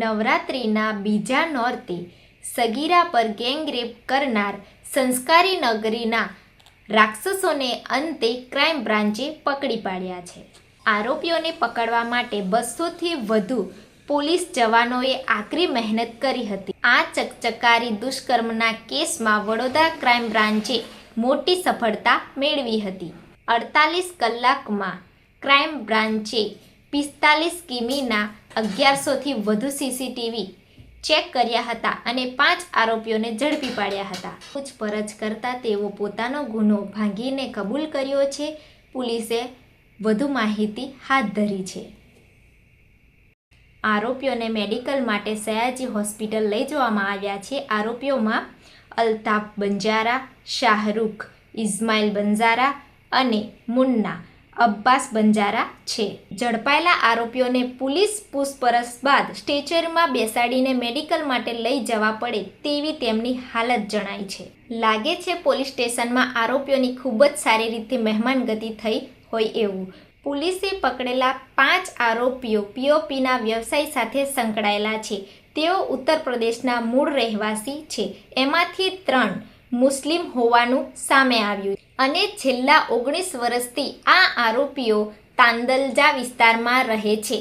નવરાત્રિના બીજા નોરતે સગીરા પર ગેંગરેપ કરનાર સંસ્કારી નગરીના રાક્ષસોને અંતે ક્રાઇમ બ્રાન્ચે પકડી પાડ્યા છે. આરોપીઓને પકડવા માટે બસોથી વધુ પોલીસ જવાનોએ આકરી મહેનત કરી હતી. આ ચકચકારી દુષ્કર્મના કેસમાં વડોદરા ક્રાઇમ બ્રાન્ચે મોટી સફળતા મેળવી હતી. અડતાલીસ કલાકમાં ક્રાઇમ બ્રાન્ચે પિસ્તાલીસ કિમીના અગિયારસોથી વધુ સીસીટીવી ચેક કર્યા હતા અને પાંચ આરોપીઓને ઝડપી પાડ્યા હતા. પૂછપરછ કરતા તેઓ પોતાનો ગુનો ભાંગીને કબૂલ કર્યો છે. પોલીસે વધુ માહિતી હાથ ધરી છે. આરોપીઓને મેડિકલ માટે સયાજી હોસ્પિટલ લઈ જવામાં આવ્યા છે. આરોપીઓમાં અલ્તાફ બંજારા, શાહરૂખ ઇસ્માઇલ બંજારા અને મુન્ના અબ્બાસ બંજારા છે. ઝડપાયેલા આરોપીઓને પોલીસ પૂછપરછ બાદ સ્ટેચરમાં બેસાડીને મેડિકલ માટે લઈ જવા પડે તેવી તેમની હાલત જણાય છે. લાગે છે પોલીસ સ્ટેશનમાં આરોપીઓની ખૂબ જ સારી રીતે મહેમાનગતિ થઈ હોય એવું. પોલીસે પકડેલા પાંચ આરોપીઓ પીઓપીના વ્યવસાય સાથે સંકળાયેલા છે. તેઓ ઉત્તર પ્રદેશના મૂળ રહેવાસી છે. એમાંથી ત્રણ મુસ્લિમ હોવાનું સામે આવ્યું. અને છેલ્લા ઓગણીસ વર્ષથી આ આરોપીઓ તાંદલજા વિસ્તારમાં રહે છે.